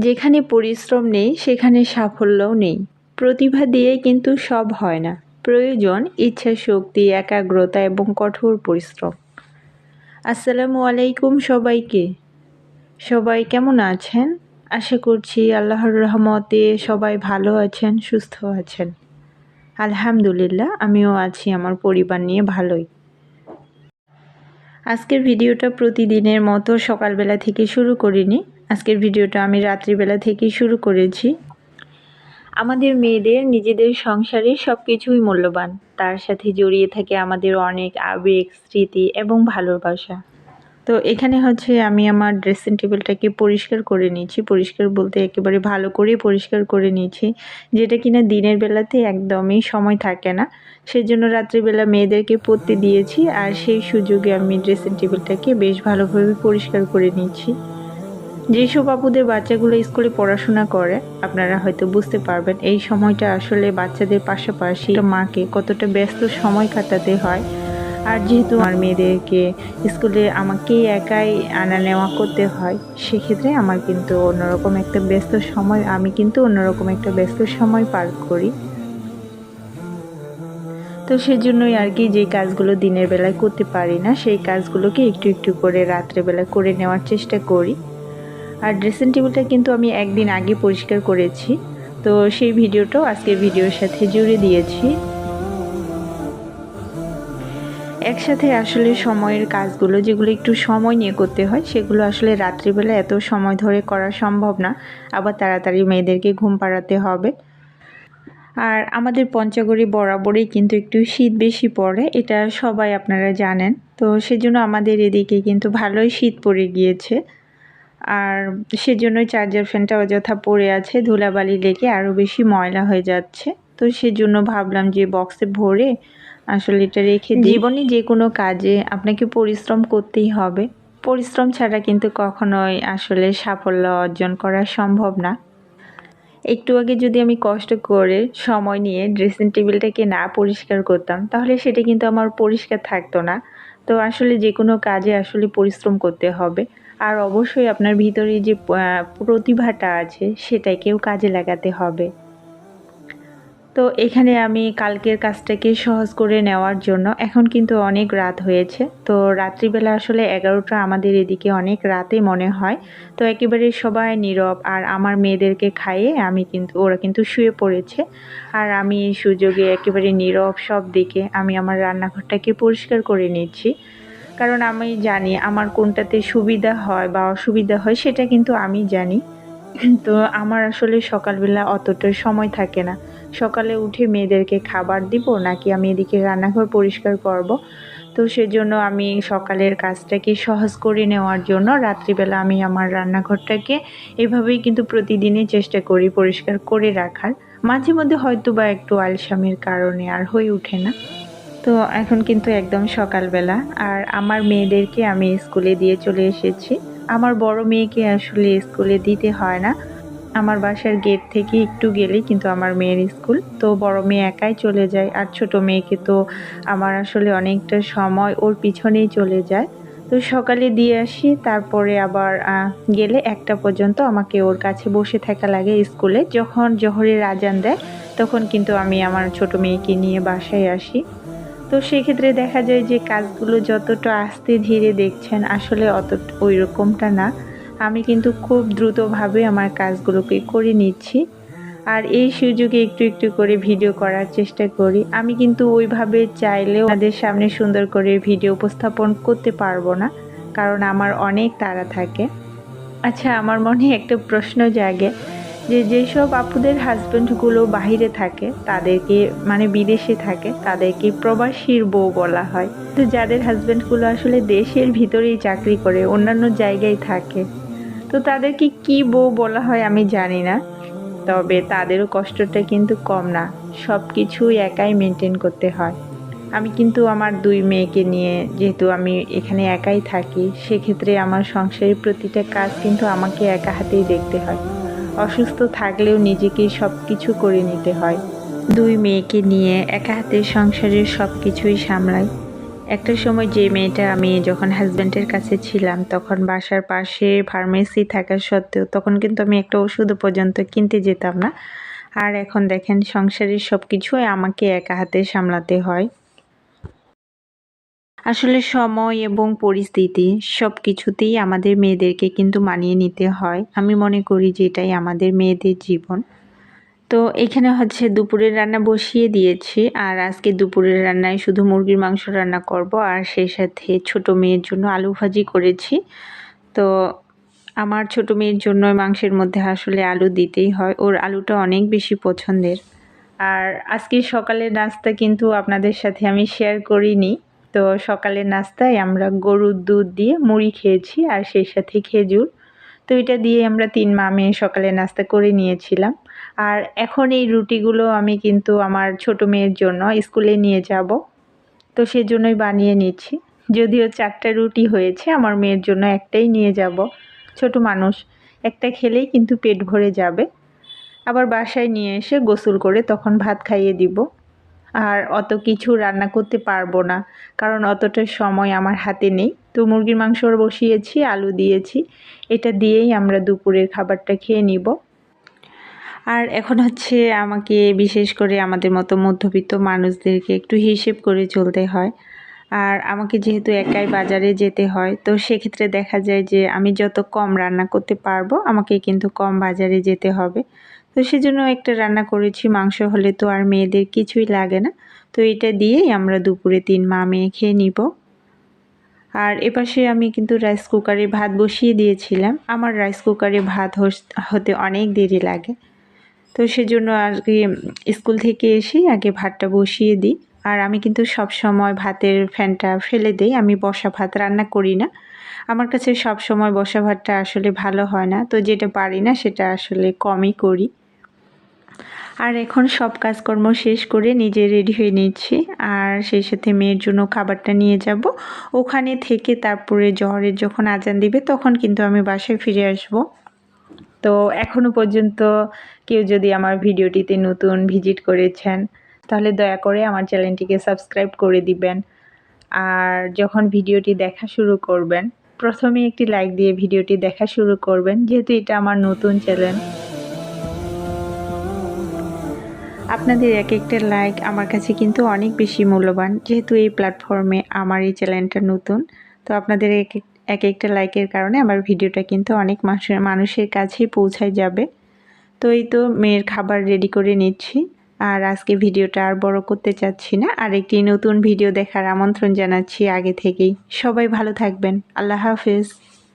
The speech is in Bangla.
যেখানে পরিশ্রম নেই, সেখানে সাফল্যও নেই। প্রতিভা দিয়ে কিন্তু সব হয় না। প্রয়োজন ইচ্ছা শক্তি, একাগ্রতা এবং কঠোর পরিশ্রম। আসসালামু আলাইকুম সবাইকে। সবাই কেমন আছেন? আশা করছি আল্লাহর রহমতে সবাই ভালো আছেন, সুস্থ আছেন। আলহামদুলিল্লাহ, আমিও আছি, আমার পরিবার নিয়ে ভালোই। আজকের ভিডিওটা প্রতিদিনের মতো সকালবেলা থেকে শুরু করিনি। আজকের ভিডিওটা আমি রাত্রিবেলা থেকেই শুরু করেছি। আমাদের মেয়েদের, নিজেদের সংসারে সব কিছুই মূল্যবান। তার সাথে জড়িয়ে থাকে আমাদের অনেক আবেগ, স্মৃতি এবং ভালোবাসা। তো এখানে হচ্ছে আমি আমার ড্রেসিং টেবিলটাকে পরিষ্কার করে নিয়েছি। পরিষ্কার বলতে একেবারে ভালো করে পরিষ্কার করে নিয়েছি, যেটা কিনা দিনের বেলাতে একদমই সময় থাকে না। সেজন্য রাত্রিবেলা মেয়েদেরকে পড়তে দিয়েছি আর সেই সুযোগে আমি ড্রেসিং টেবিলটাকে বেশ ভালোভাবে পরিষ্কার করে নিয়েছি। যেসব বাবুদের বাচ্চাগুলো স্কুলে পড়াশোনা করে, আপনারা হয়তো বুঝতে পারবেন এই সময়টা আসলে বাচ্চাদের পাশাপাশি মাকে কতটা ব্যস্ত সময় কাটাতে হয়। আর যেহেতু আমার মেয়েদেরকে স্কুলে আমাকে একাই আনা নেওয়া করতে হয়, সেক্ষেত্রে আমার কিন্তু অন্যরকম একটা ব্যস্ত সময়, আমি কিন্তু অন্যরকম একটা ব্যস্ত সময় পার করি। তো সেজন্যই আর কি যে কাজগুলো দিনের বেলায় করতে পারি না, সেই কাজগুলোকে একটু একটু করে রাত্রেবেলা করে নেওয়ার চেষ্টা করি। আর ড্রেসিং টেবিলটা কিন্তু আমি একদিন আগে পরিষ্কার করেছি। তো সেই ভিডিওটাও আজকের ভিডিওর সাথে জুড়ে দিয়েছি। একসাথে আসলে সময়ের কাজগুলো, যেগুলো একটু সময় নিয়ে করতে হয়, সেগুলো আসলে রাত্রিবেলা এত সময় ধরে করা সম্ভব না। আবার তাড়াতাড়ি মেয়েদেরকে ঘুম পাড়াতে হবে। আর আমাদের পঞ্চগড়ি বরাবরই কিন্তু একটু শীত বেশি পড়ে, এটা সবাই আপনারা জানেন। তো সেজন্য আমাদের এদিকে কিন্তু ভালোই শীত পড়ে গিয়েছে। আর সেজন্যই চার্জার ফ্যানটা অযথা পড়ে আছে, ধুলাবালি লেগে আরও বেশি ময়লা হয়ে যাচ্ছে। তো সেজন্য ভাবলাম যে বক্সে ভরে আসলে এটা রেখে জীবনে যে কোনো কাজে আপনাকে পরিশ্রম করতেই হবে। পরিশ্রম ছাড়া কিন্তু কখনোই আসলে সাফল্য অর্জন করা সম্ভব না। একটু আগে যদি আমি কষ্ট করে সময় নিয়ে ড্রেসিং টেবিলটাকে না পরিষ্কার করতাম, তাহলে সেটা কিন্তু আমার পরিষ্কার থাকতো না। তো আসলে যে কোনো কাজে আসলে পরিশ্রম করতে হবে। আর অবশ্যই আপনার ভিতরে যে প্রতিভাটা আছে, সেটাকেও কাজে লাগাতে হবে। তো এখানে আমি কালকের কাজটাকে সহজ করে নেওয়ার জন্য, এখন কিন্তু অনেক রাত হয়েছে। তো রাত্রিবেলা আসলে এগারোটা আমাদের এদিকে অনেক রাতে মনে হয়। তো একেবারে সবাই নীরব, আর আমার মেয়েদেরকে খাইয়ে আমি কিন্তু, ওরা কিন্তু শুয়ে পড়েছে। আর আমি এই সুযোগে একেবারে নীরব সব দিকে আমি আমার রান্নাঘরটাকে পরিষ্কার করে নিচ্ছি। কারণ আমি জানি আমার কোনটাতে সুবিধা হয় বা অসুবিধা হয়, সেটা কিন্তু আমি জানি। তো আমার আসলে সকালবেলা অতটা সময় থাকে না। সকালে উঠে মেয়েদেরকে খাবার দিব, নাকি আমি এদিকে রান্নাঘর পরিষ্কার করব। তো সেজন্য আমি সকালের কাজটাকে সহজ করে নেওয়ার জন্য রাত্রিবেলা আমি আমার রান্নাঘরটাকে এভাবেই কিন্তু প্রতিদিনই চেষ্টা করি পরিষ্কার করে রাখার। মাঝে মধ্যে হয়তো বা একটু আলসামের কারণে আর হয়ে ওঠে না। তো এখন কিন্তু একদম সকালবেলা। আর আমার মেয়েদেরকে আমি স্কুলে দিয়ে চলে এসেছি। আমার বড় মেয়েকে আসলে স্কুলে দিতে হয় না। আমার বাসার গেট থেকে একটু গেলেই কিন্তু আমার মেয়ের স্কুল। তো বড় মেয়ে একাই চলে যায় আর ছোট মেয়েকে তো আমার আসলে অনেকটা সময় ওর পিছনেই চলে যায়। তো সকালে দিয়ে আসি, তারপরে আবার গেলে একটা পর্যন্ত আমাকে ওর কাছে বসে থাকা লাগে স্কুলে। যখন জহরের আজান দেয়, তখন কিন্তু আমি আমার ছোট মেয়েকে নিয়ে বাসায় আসি। তো সেক্ষেত্রে দেখা যায় যে কাজগুলো যতটা আস্তে ধীরে দেখছেন, আসলে অত ওই রকমটা না। আমি কিন্তু খুব দ্রুতভাবে আমার কাজগুলোকে করে নিচ্ছি। আর এই সুযোগে একটু একটু করে ভিডিও করার চেষ্টা করি। আমি কিন্তু ওইভাবে চাইলেও তাদের সামনে সুন্দর করে ভিডিও উপস্থাপন করতে পারব না, কারণ আমার অনেক তাড়া থাকে। আচ্ছা আমার মনে একটা প্রশ্ন জাগে। যে যেসব আপুদের হাজব্যান্ডগুলো বাহিরে থাকে, তাদেরকে মানে বিদেশে থাকে, তাদেরকে প্রবাসীর বউ বলা হয়। তো যাদের হাজব্যান্ডগুলো আসলে দেশের ভিতরেই চাকরি করে, অন্যান্য জায়গায় থাকে, তো তাদেরকে কি বউ বলা হয় আমি জানি না। তবে তাদেরও কষ্টটা কিন্তু কম না সব কিছুই একাই মেনটেন করতে হয়। আমি কিন্তু আমার দুই মেয়েকে নিয়ে যেহেতু আমি এখানে একাই থাকি, সেক্ষেত্রে আমার সংসারের প্রতিটা কাজ কিন্তু আমাকে একা হাতেই দেখতে হয়। অসুস্থ থাকলেও নিজেকেই সব কিছু করে নিতে হয়। দুই মেয়েকে নিয়ে একা হাতে সংসারের সব কিছুই সামলাই। একটা সময় যে মেয়েটা আমি যখন হাজব্যান্ডের কাছে ছিলাম, তখন বাসার পাশে ফার্মেসি থাকা সত্ত্বেও তখন কিন্তু আমি একটা ওষুধ পর্যন্ত কিনতে যেতাম না। আর এখন দেখেন সংসারের সব কিছুই আমাকে একা হাতে সামলাতে হয়। আসলে সময় এবং পরিস্থিতি সব কিছুতেই আমাদের মেয়েদেরকে কিন্তু মানিয়ে নিতে হয়। আমি মনে করি যে এটাই আমাদের মেয়েদের জীবন। তো এখানে হচ্ছে দুপুরের রান্না বসিয়ে দিয়েছি আর আজকে দুপুরের রান্নায় শুধু মুরগির মাংস রান্না করব আর সেই সাথে ছোট মেয়ের জন্য আলু ভাজি করেছি। তো আমার ছোট মেয়ের জন্য মাংসের মধ্যে আসলে আলু দিতেই হয়। ওর আলুটা অনেক বেশি পছন্দের। আর আজকে সকালের নাস্তা কিন্তু আপনাদের সাথে আমি শেয়ার করিনি। তো সকালের নাস্তায় আমরা গরুর দুধ দিয়ে মুড়ি খেয়েছি আর সেই সাথে খেজুর। তো এটা দিয়ে আমরা তিন মামে সকালে নাস্তা করে নিয়েছিলাম। আর এখন এই রুটিগুলো আমি কিন্তু আমার ছোট মেয়ের জন্য স্কুলে নিয়ে যাব। তো সেজন্যই বানিয়ে নিচ্ছি। যদিও চারটা রুটি হয়েছে, আমার মেয়ের জন্য একটাই নিয়ে যাব। ছোট মানুষ, একটা খেলেই কিন্তু পেট ভরে যাবে। আবার বাসায় নিয়ে এসে গোসল করে তখন ভাত খাইয়ে দিব। আর অত কিছু রান্না করতে পারব না, কারণ অতটা সময় আমার হাতে নেই। তো মুরগির মাংস বসিয়েছি, আলু দিয়েছি। এটা দিয়েই আমরা দুপুরের খাবারটা খেয়ে নিব। আর এখন হচ্ছে আমাকে বিশেষ করে আমাদের মতো মধ্যবিত্ত মানুষদেরকে একটু হিসেব করে চলতে হয়। আর আমাকে যেহেতু একাই বাজারে যেতে হয়, তো সেক্ষেত্রে দেখা যায় যে আমি যত কম রান্না করতে পারব, আমাকে কিন্তু কম বাজারে যেতে হবে। তো সেজন্য একটা রান্না করেছি, মাংস হলে তো আর মেয়েদের কিছুই লাগে না। তো এটা দিয়েই আমরা দুপুরে তিন মা মেয়ে খেয়ে নিব। আর এপাশে আমি কিন্তু রাইস কুকারে ভাত বসিয়ে দিয়েছিলাম। আমার রাইস কুকারে ভাত হতে অনেক দেরি লাগে। তো সেজন্য আর কি স্কুল থেকে এসেই আগে ভাতটা বসিয়ে দিই। আর আমি কিন্তু সব সময় ভাতের ফ্যানটা ফেলে দিই। আমি বসা ভাত রান্না করি না। আমার কাছে সব সময় বসা ভাতটা আসলে ভালো হয় না। তো যেটা পারি না সেটা আসলে কমই করি। আর এখন সব কাজকর্ম শেষ করে নিজে রেডি হয়ে নিচ্ছি। আর সেই সাথে মেয়ের জন্য খাবারটা নিয়ে যাব। ওখানে থেকে তারপরে জহরের যখন আজান দিবে তখন কিন্তু আমি বাসায় ফিরে আসব। তো এখনও পর্যন্ত কেউ যদি আমার ভিডিওটিতে নতুন ভিজিট করেছেন, তাহলে দয়া করে আমার চ্যানেলটিকে সাবস্ক্রাইব করে দিবেন। আর যখন ভিডিওটি দেখা শুরু করবেন, প্রথমে একটি লাইক দিয়ে ভিডিওটি দেখা শুরু করবেন, যেহেতু এটা আমার নতুন চ্যানেল। আপনাদের এক একটা লাইক আমার কাছে কিন্তু অনেক বেশি মূল্যবান। যেহেতু এই প্ল্যাটফর্মে আমার এই চ্যানেলটা নতুন, তো আপনাদের এক এক একটা লাইকের কারণে আমার ভিডিওটা কিন্তু অনেক মানুষের কাছেই পৌঁছায় যাবে। তো এই তো মেয়ের খাবার রেডি করে নিচ্ছি। আর আজকে ভিডিওটা আর বড় করতে চাচ্ছি না। আর একটি নতুন ভিডিও দেখার আমন্ত্রণ জানাচ্ছি আগে থেকেই। সবাই ভালো থাকবেন। আল্লাহ হাফেজ।